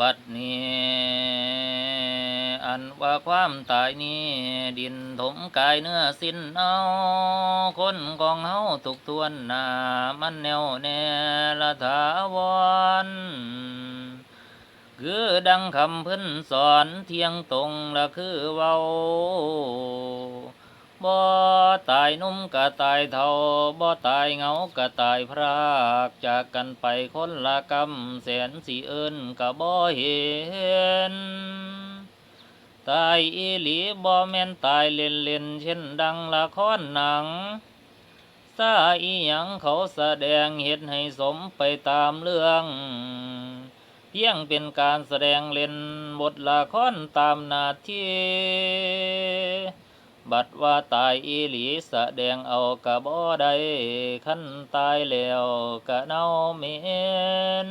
บัดนี้อันว่าความตายนี้ ดินถมกายเนื้อสิ้นเอาคนกองเฮาตกทวนหนามันแนวแน่ละถาวรคือดังคำพื้นสอนเที่ยงตรงละคือเว้า ตายนุ่มก็ตายเท่าบ่ตายเหงาก็ตายพรากจากกันไปคนละกำแสนสิเอิ้นก็บ่เห็นตายอีหลีบ่แม่นตายเล่นเล่นเช่นดังละครหนังซาอีหยังเขาแสดงเห็ดให้สมไปตามเรื่องเพียงเป็นการแสดงเล่นบทละครตามนาที่ บัดว่าตายอีหลีแสดงเอากะบ่ได้ขั้นตายแล้วกะเนาเมน